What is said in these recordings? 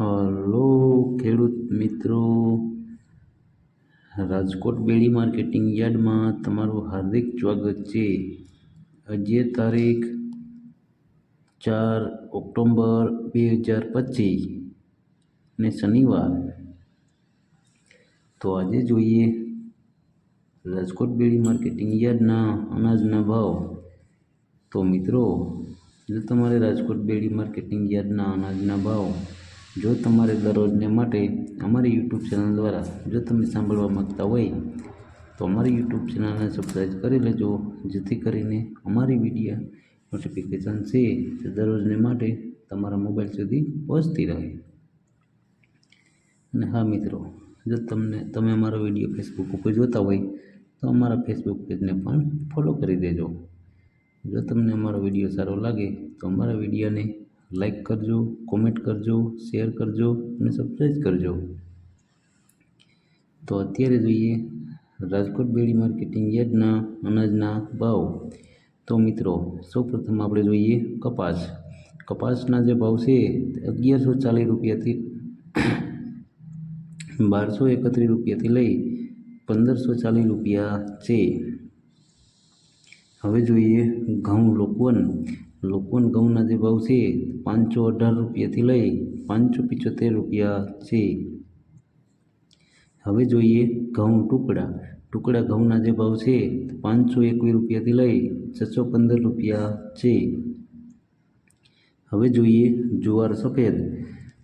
Hello ખેડૂત મિત્રો. રાજકોટ બેડી marketing યાર્ડમાં તમારું હાર્દિક સ્વાગત છે. આજે તારીખ ચાર ઓક્ટોબર બે હજાર પચીસ ને શનિવાર. તો આજે જોઈએ રાજકોટ બેડી માર્કેટિંગ યાર્ડના અનાજના ભાવ. તો મિત્રો, જો તમારે રાજકોટ બેડી માર્કેટિંગ યાર્ડના અનાજના ભાવ જો તમારે દરરોજને માટે અમારી યુટ્યુબ ચેનલ દ્વારા જો તમે સાંભળવા માગતા હોય, તો અમારી યુટ્યુબ ચેનલને સબસ્ક્રાઈબ કરી લેજો, જેથી કરીને અમારી વીડિયો નોટિફિકેશન છે તે દરરોજને માટે તમારા મોબાઈલ સુધી પહોંચતી રહે. અને હા મિત્રો, જો તમને, તમે અમારો વીડિયો ફેસબુક ઉપર જોતા હોય, તો અમારા ફેસબુક પેજને પણ ફોલો કરી દેજો. જો તમને અમારો વીડિયો સારો લાગે, તો અમારા વિડીયોને લાઈક કરજો કોમેન્ટ કરજો શેર કરજો અને સબસ્ક્રાઈબ કરજો. તો અત્યારે જોઈએ રાજકોટ બેડી માર્કેટિંગ યાર્ડના અનાજના ભાવ. તો મિત્રો, સૌપ્રથમ આપણે જોઈએ કપાસ. કપાસના જે ભાવ છે અગિયારસો ચાલીસ રૂપિયાથી બારસો એકત્રીસ રૂપિયાથી લઈ પંદરસો ચાલીસ રૂપિયા છે. હવે જોઈએ ઘઉં લોકવન. લોકવન ઘઉંના જે ભાવ છે, પાંચસો અઢાર રૂપિયાથી લઈ પાંચસો પિચોતેર રૂપિયા છે. હવે જોઈએ ઘઉં ટુકડા. ટુકડા ઘઉંના જે ભાવ છે, પાંચસો એકવીસ રૂપિયાથી લઈ છસો પંદર રૂપિયા છે. હવે જોઈએ જુવાર સફેદ.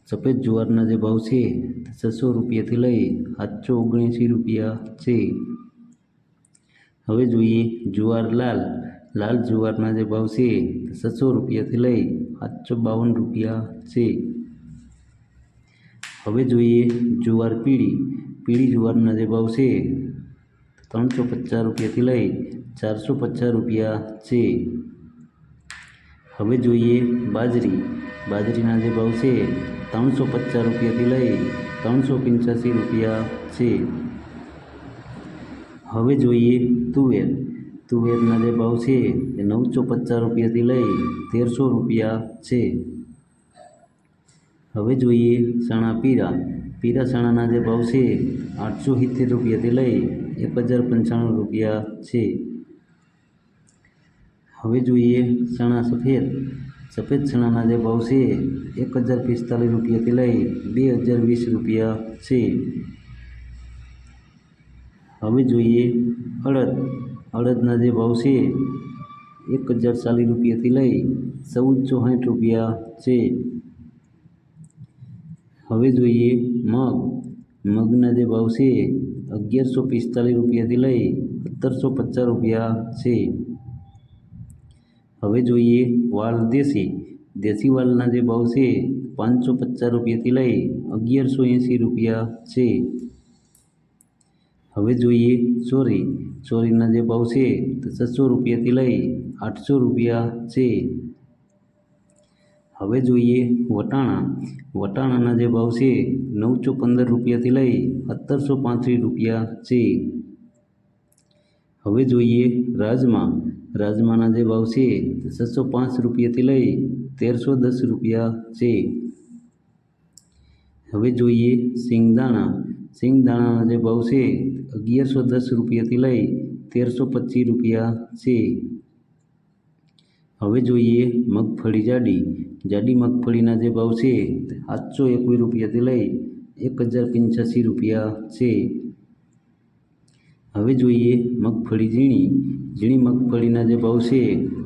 સફેદ જુવારના જે ભાવ છે, છસો રૂપિયાથી લઈ સાતસો ઓગણએંસી રૂપિયા છે. હવે જોઈએ જુવાર લાલ. લાલ જુવારના જે ભાવ છે છસો રૂપિયાથી લઈ સાતસો બાવન રૂપિયા છે. હવે જોઈએ જુવાર પીળી. પીળી જુવારના જે ભાવ છે, ત્રણસો પચાસ રૂપિયાથી લઈ ચારસો પચાસ રૂપિયા છે. હવે જોઈએ બાજરી. બાજરીના જે ભાવ છે, ત્રણસો પચાસ રૂપિયાથી લઈ ત્રણસો પંચ્યાસી રૂપિયા છે. હવે જોઈએ તુવેર. તુવેરના જે ભાવ છે, એ નવસો પચાસ રૂપિયાથી લઈ તેરસો રૂપિયા છે. હવે જોઈએ ચણા પીરા. પીરા ચણાના જે ભાવ છે, આઠસો સિત્તેર રૂપિયાથી લઈ એક હજાર પંચાણું રૂપિયા છે. હવે જોઈએ ચણા સફેદ. સફેદ ચણાના જે ભાવ છે, એક હજાર પિસ્તાલીસ રૂપિયાથી લઈ બે હજાર વીસ રૂપિયા છે. હવે જોઈએ અડદ. અડદના જે ભાવ છે, એક હજાર ચાલીસ રૂપિયાથી લઈ ચૌદસો સાઠ રૂપિયા છે. હવે જોઈએ મગ. મગના જે ભાવ છે, અગિયારસો પિસ્તાલીસ રૂપિયાથી લઈ સત્તરસો પચાસ રૂપિયા છે. હવે જોઈએ વાલ દેશી. દેશી વાલના જે ભાવ છે, પાંચસો પચાસ રૂપિયાથી લઈ અગિયારસો એંસી રૂપિયા છે. હવે જોઈએ ચોરી ચોરીના જે ભાવ છે તે છસો રૂપિયાથી લઈ આઠસો રૂપિયા છે. હવે જોઈએ વટાણા. વટાણાના જે ભાવ છે નવસો પંદર રૂપિયાથી લઈ સત્તરસો પાંત્રીસ રૂપિયા છે. હવે જોઈએ રાજમા. રાજમાના જે ભાવ છે તે છસો પાંચ રૂપિયાથી લઈ તેરસો દસ રૂપિયા છે. હવે જોઈએ સિંગદાણા સિંગદાણાના જે ભાવ છે અગિયારસો દસ રૂપિયાથી લઈ તેરસો પચીસ રૂપિયા છે. હવે જોઈએ મગફળી જાડી. જાડી મગફળીના જે ભાવ છે સાતસો એકવીસ રૂપિયાથી લઈ એક હજાર પંચ્યાસી રૂપિયા છે. હવે જોઈએ મગફળી ઝીણી. ઝીણી મગફળીના જે ભાવ છે,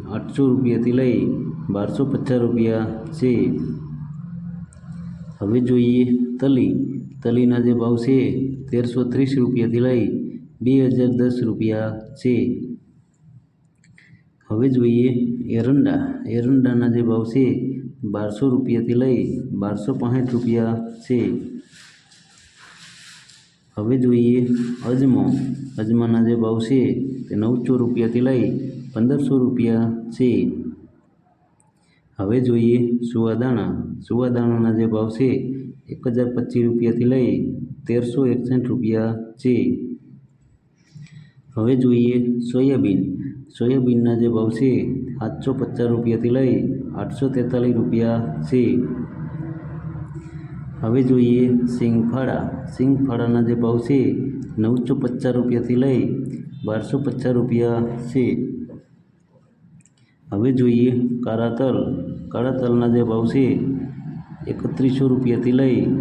આઠસો રૂપિયાથી લઈ બારસો પચાસ રૂપિયા છે. હવે જોઈએ તલી. તલીના જે ભાવ છે, તેરસો ત્રીસ રૂપિયાથી લઈ બે હજાર દસ રૂપિયા છે. હવે જોઈએ એરંડા. એરંડાના જે ભાવ છે, બારસો રૂપિયાથી લઈ બારસો પાંસઠ રૂપિયા છે. હવે જોઈએ અજમો. અજમાના જે ભાવ છે, તે નવસો રૂપિયાથી લઈ પંદરસો રૂપિયા છે. હવે જોઈએ સુવાદાણા. સુવાદાણાના જે ભાવ છે એક હજાર પચીસ રૂપિયાથી લઈ તેરસો એકસઠ રૂપિયા છે. હવે જોઈએ સોયાબીન. સોયાબીનના જે ભાવ છે, સાતસો પચાસ રૂપિયાથી લઈ આઠસો તેતાલીસ રૂપિયા છે. હવે જોઈએ સિંગફાળા. સિંગફાળાના જે ભાવ છે, નવસો પચાસ રૂપિયાથી લઈ બારસો પચાસ રૂપિયા છે. હવે જોઈએ કાળા તલ. કાળા તલના જે ભાવ છે એકત્રીસો રૂપિયાથી લઈ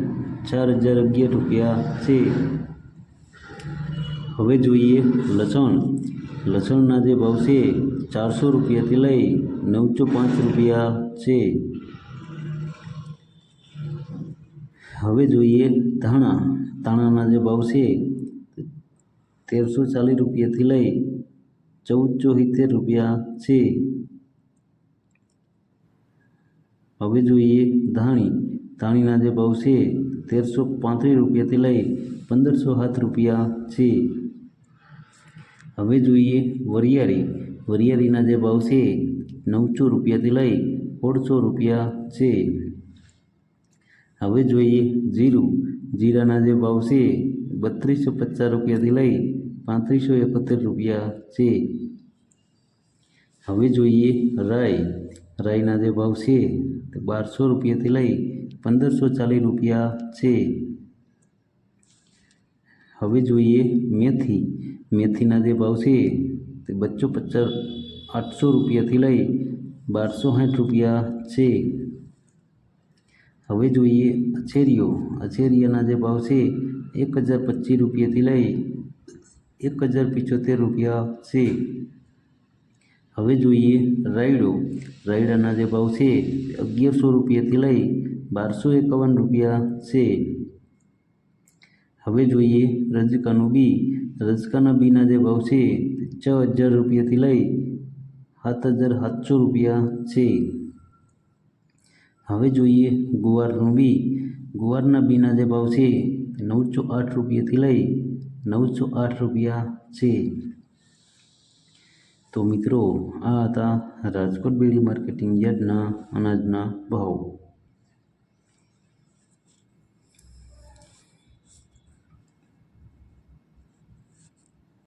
ચાર હજાર અગિયાર રૂપિયા છે. હવે જોઈએ લસણ. લસણના જે ભાવ છે, ચારસો રૂપિયાથી લઈ નવસો પાંચ રૂપિયા છે. હવે જોઈએ ધાણા. ધાણાના જે ભાવ છે, તેરસો ચાલીસ રૂપિયાથી લઈ ચૌદસો સિત્તેર રૂપિયા છે. હવે જોઈએ ધાણી. ધાણીના જે ભાવ છે, તેરસો પાંત્રીસ રૂપિયાથી લઈ પંદરસો સાત રૂપિયા છે. હવે જોઈએ વરિયાળી. વરિયાળીના જે ભાવ છે, નવસો રૂપિયાથી લઈ સોળસો રૂપિયા છે. હવે જોઈએ જીરું. જીરાના જે ભાવ છે, બત્રીસો પચાસ રૂપિયાથી લઈ પાંત્રીસો એકોતેર રૂપિયા છે. હવે જોઈએ રાઈ. રાઈના જે ભાવ છે તે બારસો રૂપિયાથી લઈ પંદરસો ચાલીસ રૂપિયા છે. હવે જોઈએ મેથી. મેથીના જે ભાવ છે તે બચ્ચો પચાસ, આઠસો રૂપિયાથી લઈ બારસો સાઠ રૂપિયા છે. હવે જોઈએ અછેરીઓ. અછેરીઓના જે ભાવ છે એક હજાર પચીસ રૂપિયાથી લઈ એક હજાર પિચોતેર રૂપિયા છે. હવે જોઈએ રાયડો. રાયડાના જે ભાવ છે અગિયારસો રૂપિયાથી લઈ બારસો એકાવન રૂપિયા છે. હવે જોઈએ રજકાનું બી. રજકાના બીના જે ભાવ છે છ હજાર રૂપિયાથી લઈ સાત હજાર સાતસો રૂપિયા છે. હવે જોઈએ ગુવારનું બી. ગુવારના બીના જે ભાવ છે નવસો આઠ રૂપિયાથી લઈ નવસો આઠ રૂપિયા છે. તો મિત્રો આ હતા રાજકોટ બેરી માર્કેટિંગ યાર્ડના અનાજના ભાવ.